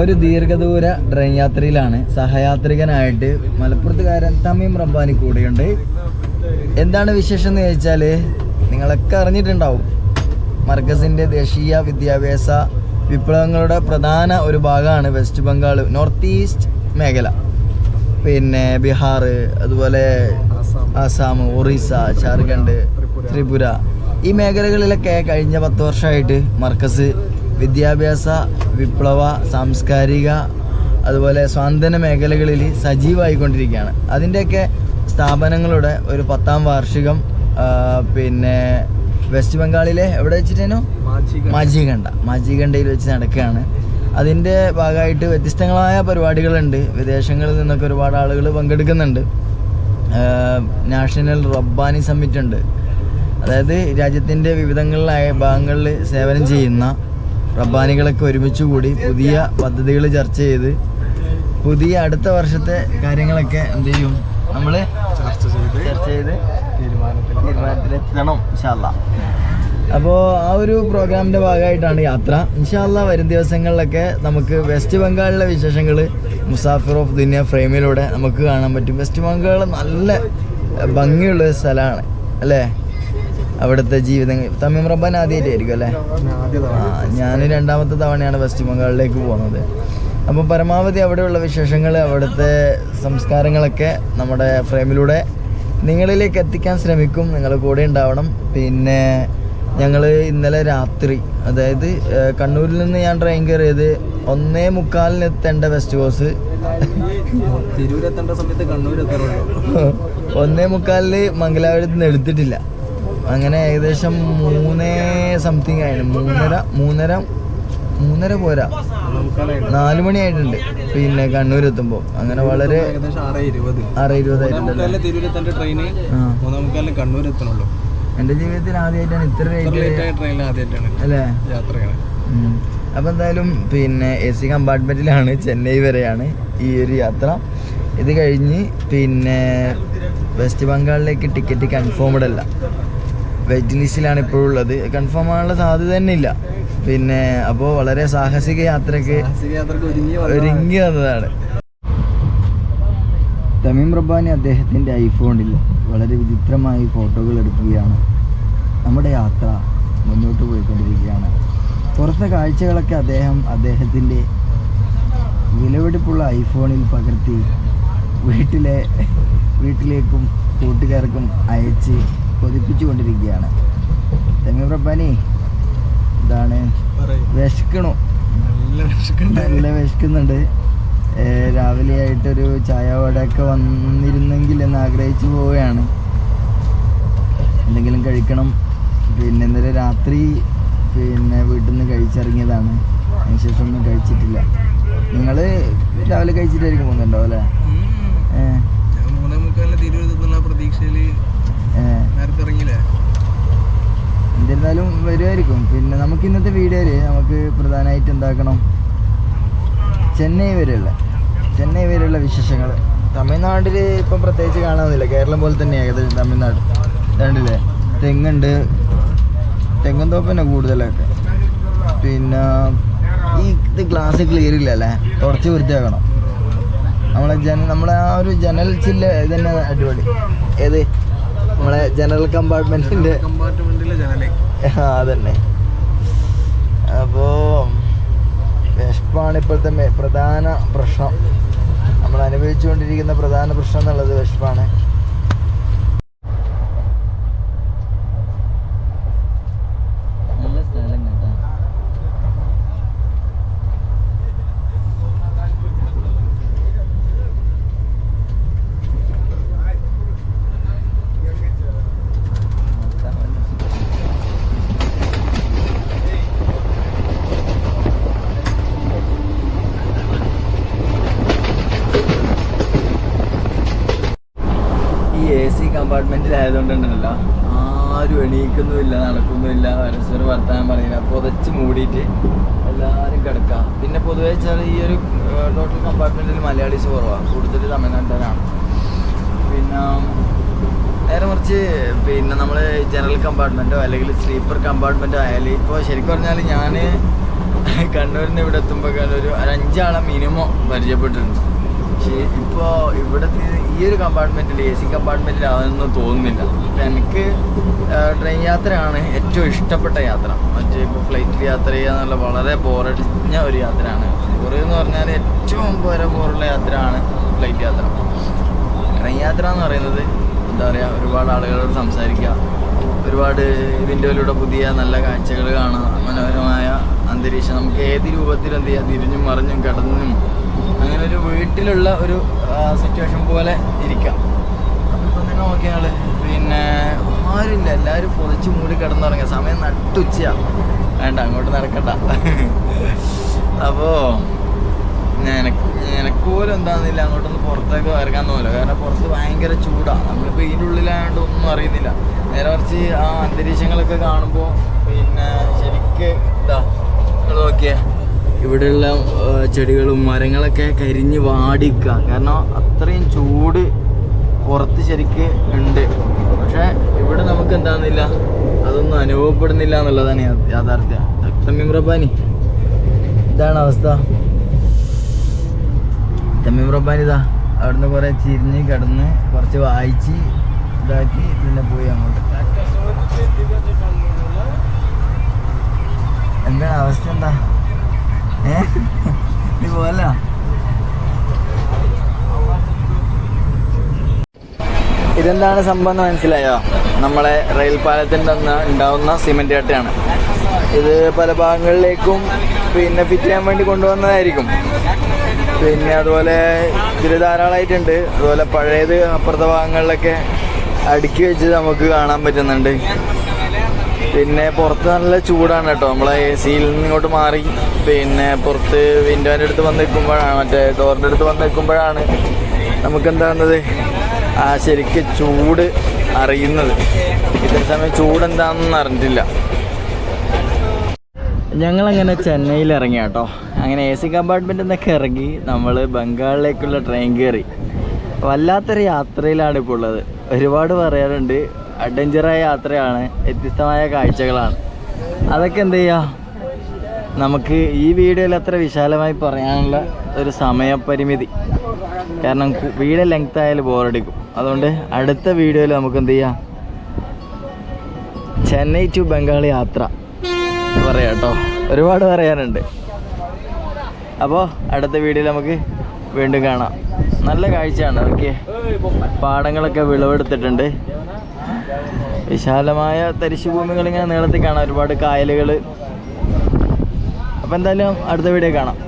ഒരു ദീർഘദൂര ട്രെയിൻ യാത്രയിലാണ് സഹയാത്രികനായിട്ട് മലപ്പുറത്തുകാരൻ തമീം റബ്ബാനി കൂടെയുണ്ട്. എന്താണ് വിശേഷം എന്ന് ചോദിച്ചാൽ നിങ്ങളൊക്കെ അറിഞ്ഞിട്ടുണ്ടാവും. മർക്കസിന്റെ ദേശീയ വിദ്യാഭ്യാസ വിപ്ലവങ്ങളുടെ പ്രധാന ഒരു ഭാഗമാണ് വെസ്റ്റ് ബംഗാൾ നോർത്ത് ഈസ്റ്റ് മേഖല. പിന്നെ ബീഹാർ അതുപോലെ ആസാം ഒറീസ ജാർഖണ്ഡ് ത്രിപുര ഈ മേഖലകളിലൊക്കെ കഴിഞ്ഞ പത്ത് വർഷമായിട്ട് മർക്കസ് വിദ്യാഭ്യാസ വിപ്ലവ സാംസ്കാരിക അതുപോലെ സ്വാതന്ത്ര്യ മേഖലകളിൽ സജീവമായിക്കൊണ്ടിരിക്കുകയാണ്. അതിന്റെയൊക്കെ സ്ഥാപനങ്ങളുടെ ഒരു പത്താം വാർഷികം പിന്നെ വെസ്റ്റ് ബംഗാളിലെ എവിടെ വെച്ചിട്ടേനോ? മാജികണ്ട മാജികണ്ടയിൽ വെച്ച് നടക്കുകയാണ്. അതിന്റെ ഭാഗമായിട്ട് വ്യത്യസ്തങ്ങളായ പരിപാടികളുണ്ട്. വിദേശങ്ങളിൽ നിന്നൊക്കെ ഒരുപാട് ആളുകൾ പങ്കെടുക്കുന്നുണ്ട്. നാഷണൽ റബ്ബാനി സമ്മിറ്റ് ഉണ്ട് അതായത് രാജ്യത്തിന്റെ വിവിധങ്ങളിലായ ഭാഗങ്ങളിൽ സേവനം ചെയ്യുന്ന റബ്ബാനികളൊക്കെ ഒരുമിച്ച് കൂടി പുതിയ പദ്ധതികൾ ചർച്ച ചെയ്ത് പുതിയ അടുത്ത വർഷത്തെ കാര്യങ്ങളൊക്കെ എന്ത് ചെയ്യും? നമ്മൾ ചർച്ച ചെയ്ത് ചർച്ച ചെയ്ത് തീരുമാനത്തിലെത്തണം. ഇൻഷാല്ല അപ്പോൾ ആ ഒരു പ്രോഗ്രാമിന്റെ ഭാഗമായിട്ടാണ് യാത്ര. ഇൻഷാല്ല വരും ദിവസങ്ങളിലൊക്കെ നമുക്ക് വെസ്റ്റ് ബംഗാളിലെ വിശേഷങ്ങൾ മുസാഫിർ ഓഫ് ദുനിയ ഫ്രെയിമിലൂടെ നമുക്ക് കാണാൻ പറ്റും. വെസ്റ്റ് ബംഗാൾ നല്ല ഭംഗിയുള്ള സ്ഥലമാണ് അല്ലേ? അവിടുത്തെ ജീവിതം തമീം റബ്ബാൻ ആദ്യമായിട്ടായിരിക്കും അല്ലേ? ഞാൻ രണ്ടാമത്തെ തവണയാണ് വെസ്റ്റ് ബംഗാളിലേക്ക് പോകുന്നത്. അപ്പോൾ പരമാവധി അവിടെയുള്ള വിശേഷങ്ങൾ അവിടുത്തെ സംസ്കാരങ്ങളൊക്കെ നമ്മുടെ ഫ്രെയിമിലൂടെ നിങ്ങളിലേക്ക് എത്തിക്കാൻ ശ്രമിക്കും. നിങ്ങൾ കൂടെ ഉണ്ടാവണം. പിന്നെ ഞങ്ങൾ ഇന്നലെ രാത്രി അതായത് കണ്ണൂരിൽ നിന്ന് ഞാൻ ട്രെയിൻ കയറിയത് ഒന്നേ മുക്കാലിന് എത്തേണ്ട വെസ്റ്റ് കോസ് ഒന്നേ മുക്കാലിൽ മംഗലാപുരത്ത് നിന്ന് എടുത്തിട്ടില്ല. അങ്ങനെ ഏകദേശം മൂന്നേ സംതിങ് ആയിരുന്നു മൂന്നര മൂന്നര മൂന്നര പോരാ. നാല് മണിയായിട്ടുണ്ട് പിന്നെ കണ്ണൂർ എത്തുമ്പോൾ അങ്ങനെ വളരെ ആറ് ഇരുപത്. ആറ് ഇരുപതായിട്ടുണ്ടല്ലോ മൂന്നാമുക്കാലിന് തിരൂരെത്തേണ്ട ട്രെയിന് കണ്ണൂർ എത്തണുള്ളൂ എന്റെ ജീവിതത്തിൽ ആദ്യമായിട്ടാണ് ഇത്ര ലേറ്റ് അല്ലേ? യാത്രയാണ്. അപ്പോൾ എന്തായാലും പിന്നെ എ സി കമ്പാർട്ട്മെന്റിലാണ് ചെന്നൈ വരെയാണ് ഈ ഒരു യാത്ര. ഇത് കഴിഞ്ഞ് പിന്നെ വെസ്റ്റ് ബംഗാളിലേക്ക് ടിക്കറ്റ് കൺഫേംഡ് അല്ല. വെയിറ്റിംഗ് ലിസ്റ്റിലാണ് ഇപ്പോഴുള്ളത് കൺഫേം ആകാനുള്ള സാധ്യത തന്നെ ഇല്ല. പിന്നെ അപ്പോൾ വളരെ സാഹസിക യാത്രയ്ക്ക് യാത്രയ്ക്ക് ഒരുങ്ങി വന്നതാണ്. തമീം റബ്ബാനി അദ്ദേഹത്തിന്റെ ഐഫോണിൽ വളരെ വിചിത്രമായി ഫോട്ടോകൾ എടുക്കുകയാണ്. നമ്മുടെ യാത്ര മുന്നോട്ട് പോയിക്കൊണ്ടിരിക്കുകയാണ്. പുറത്തെ കാഴ്ചകളൊക്കെ അദ്ദേഹം അദ്ദേഹത്തിന്റെ വിലവെടുപ്പുള്ള ഐഫോണിൽ പകർത്തി വീട്ടിലെ വീട്ടിലേക്കും കൂട്ടുകാർക്കും അയച്ച് കൊതിപ്പിച്ചു കൊണ്ടിരിക്കുകയാണ് തമീം റബ്ബാനി ഇതാണ് പറയും. വിശക്കണു നല്ല വിശക്കുന്നുണ്ട്. രാവിലെ ആയിട്ടൊരു ചായ വടയൊക്കെ വന്നിരുന്നെങ്കിൽ എന്ന് ആഗ്രഹിച്ചു പോവുകയാണ്. എന്തെങ്കിലും കഴിക്കണം. പിന്നെ ഇന്നലെ രാത്രി പിന്നെ വീട്ടിൽ നിന്ന് കഴിച്ചിറങ്ങിയതാണ് അതിനുശേഷം ഒന്നും കഴിച്ചിട്ടില്ല. നിങ്ങൾ രാവിലെ കഴിച്ചിട്ടായിരിക്കും പോകുന്നുണ്ടോ അല്ലേ? ഏ, എന്നിരുന്നാലും വരുമായിരിക്കും പിന്നെ നമുക്ക് ഇന്നത്തെ വീഡിയോയിൽ നമുക്ക് പ്രധാനമായിട്ട് എന്താക്കണം? ചെന്നൈ വരെയുള്ള ചെന്നൈ വരെയുള്ള വിശേഷങ്ങൾ തമിഴ്നാട്ടിൽ ഇപ്പം പ്രത്യേകിച്ച് കാണാവുന്നില്ല. കേരളം പോലെ തന്നെ ഏകദേശം തമിഴ്നാട്. കണ്ടില്ലേ? തെങ്ങുണ്ട്. തെങ്ങും തോപ്പന്നെ കൂടുതലൊക്കെ. പിന്നെ ഈ ഇത് ഗ്ലാസ് ക്ലിയർ ഇല്ല അല്ലേ തുടച്ച് വൃത്തിയാക്കണം. നമ്മളെ ജന നമ്മളെ ആ ഒരു ജനൽ ചില്ല ഇതന്നെ തന്നെ അടിപൊളി. ഏത്? നമ്മളെ ജനറൽ കമ്പാർട്ട്മെന്റിന്റെ അതന്നെ. അപ്പോ വിഷപ്പാണ് ഇപ്പോഴത്തെ പ്രധാന പ്രശ്നം. നമ്മൾ അനുഭവിച്ചുകൊണ്ടിരിക്കുന്ന പ്രധാന പ്രശ്നം എന്നുള്ളത് വിശപ്പാണ് നല്ല സ്ഥലം കേട്ടോ ഈ എ സി കമ്പാർട്ട്മെന്റിലായതുകൊണ്ടുണ്ടല്ലോ ആരും എണീക്കുന്നുമില്ല നടക്കുന്നുമില്ല പരസ്പരം വർത്താനം പറയുന്നില്ല. പുതച്ച് മൂടിയിട്ട് എല്ലാവരും കിടക്കുക പിന്നെ പൊതുവേ വെച്ചാൽ ഈ ഒരു ടോട്ടൽ കമ്പാർട്ട്മെന്റിൽ മലയാളീസ് കുറവാണ് കൂടുതൽ തമിഴ്നാട്ടുകാരാണ്. പിന്നെ നേരെ മറിച്ച് പിന്നെ നമ്മൾ ജനറൽ കമ്പാർട്ട്മെന്റോ അല്ലെങ്കിൽ സ്ലീപ്പർ കമ്പാർട്ട്മെന്റോ ആയാലും ഇപ്പോൾ ശരിക്കും പറഞ്ഞാൽ ഞാൻ കണ്ണൂരിൽ നിന്ന് ഇവിടെ എത്തുമ്പോൾ ഒരു അഞ്ചാളെ മിനിമം പരിചയപ്പെട്ടിട്ടുണ്ട്. പക്ഷേ ഇപ്പോൾ ഇവിടുത്തെ ഈ ഒരു കമ്പാർട്ട്മെന്റിൽ എ സി കമ്പാർട്ട്മെന്റിൽ അതൊന്നും തോന്നുന്നില്ല എനിക്ക് ട്രെയിൻ യാത്രയാണ് ഏറ്റവും ഇഷ്ടപ്പെട്ട യാത്ര. മറ്റേ ഇപ്പോൾ ഫ്ലൈറ്റിൽ യാത്ര ചെയ്യുക എന്നുള്ള വളരെ ബോറടിഞ്ഞ ഒരു യാത്രയാണ്. ബോറ് എന്ന് പറഞ്ഞാൽ ഏറ്റവും പോരെ ബോറുള്ള യാത്രയാണ് ഫ്ലൈറ്റ് യാത്ര. ട്രെയിൻ യാത്ര എന്ന് പറയുന്നത് എന്താ പറയുക ഒരുപാട് ആളുകളോട് സംസാരിക്കുക. ഒരുപാട് വിൻഡോയിലൂടെ പുതിയ നല്ല കാഴ്ചകൾ കാണുക. മനോഹരമായ അന്തരീക്ഷം. നമുക്ക് ഏത് രൂപത്തിൽ എന്ത് ചെയ്യാം തിരിഞ്ഞും മറിഞ്ഞും കിടന്നും അങ്ങനെ ഒരു വീട്ടിലുള്ള ഒരു സിറ്റുവേഷൻ പോലെ ഇരിക്കാം. അപ്പം തന്നെ നോക്കിയാൽ പിന്നെ ആരുമില്ല. എല്ലാവരും പൊതിച്ച് മൂടി കിടന്നുറങ്ങിയ സമയം നട്ടുച്ചയാണ് വേണ്ട അങ്ങോട്ട് നടക്കണ്ട. അപ്പോൾ എനക്ക് എനക്ക് പോലും എന്താണെന്നില്ല അങ്ങോട്ടൊന്ന് പുറത്തേക്ക് ഇറങ്ങാൻ തോന്നില്ല കാരണം പുറത്ത് ഭയങ്കര ചൂടാണ് നമ്മളിപ്പോൾ ഇതിന്റെ ഉള്ളിലായതുകൊണ്ട് ഒന്നും അറിയുന്നില്ല. നേരെ മറിച്ച് ആ അന്തരീക്ഷങ്ങളൊക്കെ കാണുമ്പോൾ പിന്നെ ശരിക്ക് ഇതാ. നിങ്ങൾ നോക്കിയേ. ഇവിടെയുള്ള ചെടികളും മരങ്ങളൊക്കെ കരിഞ്ഞ് വാടിക്കുക കാരണം അത്രയും ചൂട് പുറത്ത് ശരിക്ക് ഉണ്ട്. പക്ഷേ ഇവിടെ നമുക്ക് എന്താണെന്നില്ല അതൊന്നും അനുഭവപ്പെടുന്നില്ല എന്നുള്ളതാണ് യാഥാർത്ഥ്യം. തമ്മീം റബ്ബാനി ഇതാണ് അവസ്ഥ. തമ്മിം റബ്ബാനി ഇതാ അവിടുന്ന് കുറേ ചിരിഞ്ഞ് കിടന്ന് കുറച്ച് വായിച്ച് ഇതാക്കി പിന്നെ പോയി അങ്ങോട്ട്. എന്താണ് അവസ്ഥ എന്താ? നീ പോവല്ല ഇതെന്താണ് സംഭവം എന്ന് മനസ്സിലായോ? നമ്മളെ റെയിൽ പാലത്തിന്റെ അന്ന് ഉണ്ടാവുന്ന സിമെന്റ് കട്ടയാണ്. ഇത് പല ഭാഗങ്ങളിലേക്കും പിന്നെ ഫിറ്റ് ചെയ്യാൻ വേണ്ടി കൊണ്ടുവന്നതായിരിക്കും. പിന്നെ അതുപോലെ ഇതിൽ ധാരാളമായിട്ടുണ്ട് അതുപോലെ പഴയത് അപ്പുറത്തെ ഭാഗങ്ങളിലൊക്കെ അടുക്കി വെച്ച് നമുക്ക് കാണാൻ പറ്റുന്നുണ്ട്. പിന്നെ പുറത്ത് നല്ല ചൂടാണ് കേട്ടോ. നമ്മളെ എ സിയിൽ നിന്ന് ഇങ്ങോട്ട് മാറി. പിന്നെ പുറത്ത് വിൻഡോന്റെ അടുത്ത് വന്ന് നിൽക്കുമ്പോഴാണ് മറ്റേ ഡോറിന്റെ അടുത്ത് വന്ന് നിൽക്കുമ്പോഴാണ് നമുക്ക് എന്താകുന്നത് ആ ശരിക്ക് ചൂട് അറിയുന്നത്. ഇതേ സമയം ചൂട് എന്താണെന്ന് അറിഞ്ഞിട്ടില്ല. ഞങ്ങളങ്ങനെ ചെന്നൈയിൽ ഇറങ്ങി കേട്ടോ. അങ്ങനെ എ സി കമ്പാർട്ട്മെന്റിൽ നിന്നൊക്കെ ഇറങ്ങി നമ്മൾ ബംഗാളിലേക്കുള്ള ട്രെയിൻ കയറി. വല്ലാത്തൊരു യാത്രയിലാണ് ഇപ്പോൾ ഉള്ളത്. ഒരുപാട് പറയാറുണ്ട് അഡ്വഞ്ചറായ യാത്രയാണ് വ്യത്യസ്തമായ കാഴ്ചകളാണ്. അതൊക്കെ എന്ത് ചെയ്യുക നമുക്ക് ഈ വീഡിയോയിൽ അത്ര വിശാലമായി പറയാനുള്ള ഒരു സമയപരിമിതി. കാരണം വീഡിയോ ലെങ്ത് ആയാലും ബോറടിക്കും അതുകൊണ്ട് അടുത്ത വീഡിയോയിൽ നമുക്ക് എന്ത് ചെയ്യാം? ചെന്നൈ ടു ബംഗാൾ യാത്ര പറയാം കേട്ടോ. ഒരുപാട് പറയാനുണ്ട്. അപ്പോൾ അടുത്ത വീഡിയോയിൽ നമുക്ക് വീണ്ടും കാണാം. നല്ല കാഴ്ചയാണ് ഓക്കെ പാടങ്ങളൊക്കെ വിളവെടുത്തിട്ടുണ്ട്. വിശാലമായ തരിശുഭൂമികൾ ഇങ്ങനെ നീളത്തിൽ കാണാം ഒരുപാട് കായലുകൾ അപ്പം എന്തായാലും അടുത്ത വീഡിയോ കാണാം